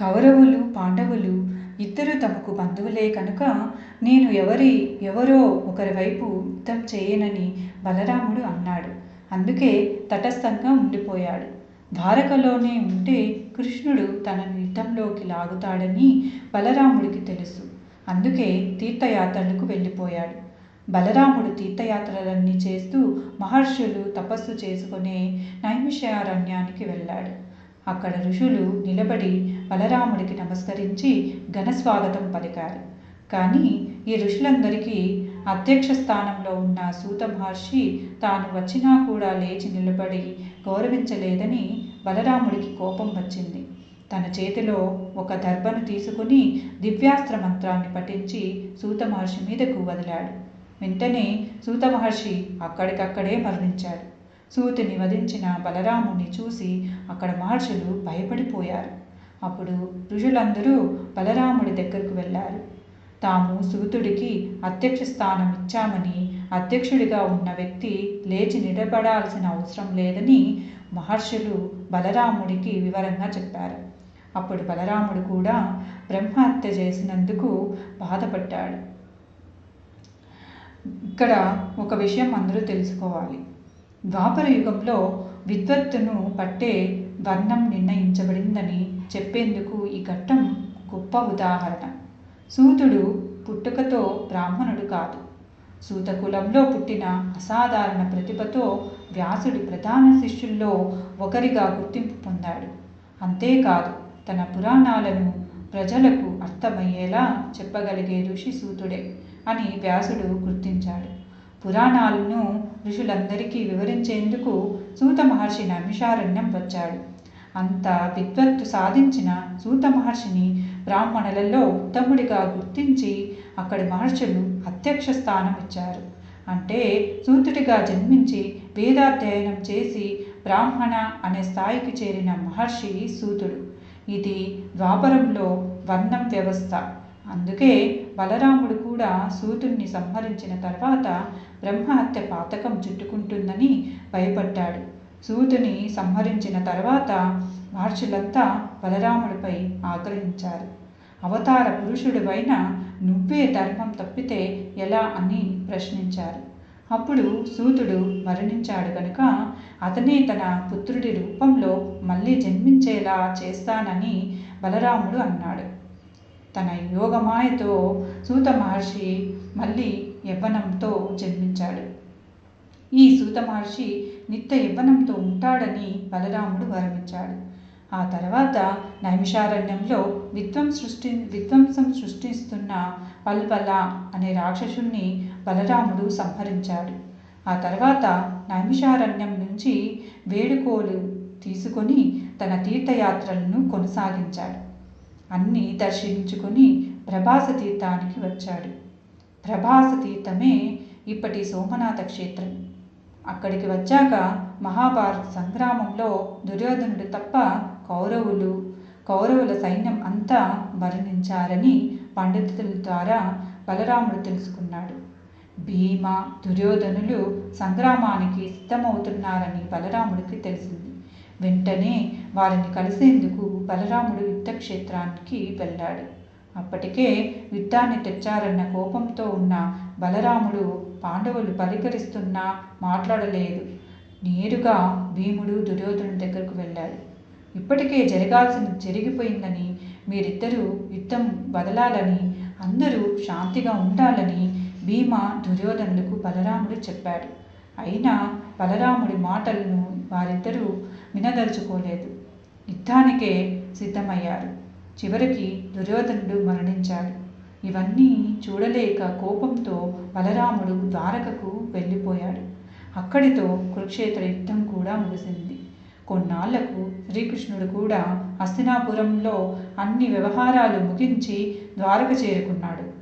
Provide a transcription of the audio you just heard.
కౌరవులు పాండవులు ఇద్దరు తమకు బంధువులే కనుక నేను ఎవరి ఎవరో ఒకరి వైపు యుద్ధం చేయనని బలరాముడు అన్నాడు. అందుకే తటస్థంగా ఉండిపోయాడు. ద్వారకలోనే ఉంటే కృష్ణుడు తనను యుద్ధంలోకి లాగుతాడని బలరాముడికి తెలుసు. అందుకే తీర్థయాత్రలకు వెళ్ళిపోయాడు. బలరాముడు తీర్థయాత్రలన్నీ చేస్తూ మహర్షులు తపస్సు చేసుకునే నైమిషారణ్యానికి వెళ్ళాడు. అక్కడ ఋషులు నిలబడి బలరాముడికి నమస్కరించి ఘనస్వాగతం పలికారు. కానీ ఈ ఋషులందరికీ అధ్యక్ష స్థానంలో ఉన్న సూత మహర్షి తాను వచ్చినా కూడా లేచి నిలబడి గౌరవించలేదని బలరాముడికి కోపం వచ్చింది. తన చేతిలో ఒక దర్భను తీసుకుని దివ్యాస్త్ర మంత్రాన్ని పఠించి సూత మహర్షి మీదకు వదిలాడు. వెంటనే సూత మహర్షి అక్కడికక్కడే మరణించాడు. సూతిని వధించిన బలరాముని చూసి అక్కడ మహర్షులు భయపడిపోయారు. అప్పుడు ఋషులందరూ బలరాముడి దగ్గరకు వెళ్ళారు. తాము సూతుడికి అధ్యక్ష స్థానం ఇచ్చామని అధ్యక్షుడిగా ఉన్న వ్యక్తి లేచి నిలబడాల్సిన అవసరం లేదని మహర్షులు బలరాముడికి వివరంగా చెప్పారు. అప్పుడు బలరాముడు కూడా బ్రహ్మహత్య చేసినందుకు బాధపడ్డాడు. ఇక్కడ ఒక విషయం అందరూ తెలుసుకోవాలి. ద్వాపర యుగంలో విద్వత్తును పట్టే వర్ణం నిర్ణయించబడిందని చెప్పేందుకు ఈ ఘట్టం గొప్ప ఉదాహరణ. సూతుడు పుట్టుకతో బ్రాహ్మణుడు కాదు. సూత కులంలో పుట్టిన అసాధారణ ప్రతిభతో వ్యాసుడి ప్రధాన శిష్యుల్లో ఒకరిగా గుర్తింపు పొందాడు. అంతేకాదు తన పురాణాలను ప్రజలకు అర్థమయ్యేలా చెప్పగలిగే ఋషి సూతుడే అని వ్యాసుడు గుర్తించాడు. పురాణాలను ఋషులందరికీ వివరించేందుకు సూత మహర్షి నమిషారణ్యం వచ్చాడు. అంత విద్వత్తు సాధించిన సూత మహర్షిని బ్రాహ్మణులలో ఉత్తముడిగా గుర్తించి అక్కడి మహర్షులు అధ్యక్ష స్థానం ఇచ్చారు. అంటే సూతుడిగా జన్మించి వేదాధ్యయనం చేసి బ్రాహ్మణ అనే స్థాయికి చేరిన మహర్షి సూతుడు. ఇది ద్వాపరంలో వర్ణం వ్యవస్థ. అందుకే బలరాముడు కూడా సూతుణ్ణి సంహరించిన తర్వాత బ్రహ్మహత్య పాతకం చుట్టుకుంటుందని భయపడ్డాడు. సూతుని సంహరించిన తర్వాత మహర్షులంతా బలరాముడిపై ఆగ్రహించారు. అవతార పురుషుడివైన నువ్వే ధర్మం తప్పితే ఎలా అని ప్రశ్నించారు. అప్పుడు సూతుడు మరణించాడు కనుక అతనే తన పుత్రుడి రూపంలో మళ్ళీ జన్మించేలా చేస్తానని బలరాముడు అన్నాడు. తన యోగమాయతో సూత మహర్షి మళ్ళీ యవ్వనంతో జన్మించాడు. ఈ సూత మహర్షి నిత్య యవ్వనంతో ఉంటాడని బలరాముడు వరమిచ్చాడు. ఆ తర్వాత నైమిషారణ్యంలో విధ్వం సృష్టి విధ్వంసం సృష్టిస్తున్న పల్పల అనే రాక్షసుణ్ణి బలరాముడు సంహరించాడు. ఆ తర్వాత నైమిషారణ్యం నుంచి వేడుకోలు తీసుకొని తన తీర్థయాత్రలను కొనసాగించాడు. అన్నీ దర్శించుకొని ప్రభాస తీర్థానికి వచ్చాడు. ప్రభాస తీర్థమే ఇప్పటి సోమనాథ క్షేత్రం. అక్కడికి వచ్చాక మహాభారత సంగ్రామంలో దుర్యోధనుడు తప్ప కౌరవులు కౌరవుల సైన్యం అంతా మరణించారని పండితుల ద్వారా బలరాముడు తెలుసుకున్నాడు. భీమ దుర్యోధనులు సంగ్రామానికి సిద్ధమవుతున్నారని బలరాముడికి తెలిసింది. వెంటనే వారిని కలిసేందుకు బలరాముడు యుద్ధక్షేత్రానికి వెళ్ళాడు. అప్పటికే యుద్ధాన్ని తెచ్చారన్న కోపంతో ఉన్న బలరాముడు పాండవులు పలికరిస్తున్నా మాట్లాడలేదు. నేరుగా భీముడు దుర్యోధను దగ్గరకు వెళ్ళాడు. ఇప్పటికే జరగాల్సింది జరిగిపోయిందని మీరిద్దరూ యుద్ధం బదలాలని అందరూ శాంతిగా ఉండాలని భీమ దుర్యోధనులకు బలరాముడు చెప్పాడు. అయినా బలరాముడి మాటలను వారిద్దరూ వినదలుచుకోలేదు. యుద్ధానికే సిద్ధమయ్యారు చివరికి దుర్యోధనుడు మరణించాడు. ఇవన్నీ చూడలేక కోపంతో బలరాముడు ద్వారకకు వెళ్ళిపోయాడు. అక్కడితో కురుక్షేత్ర యుద్ధం కూడా ముగిసింది. కొన్నాళ్ళకు శ్రీకృష్ణుడు కూడా హస్తినాపురంలో అన్ని వ్యవహారాలు ముగించి ద్వారక చేరుకున్నాడు.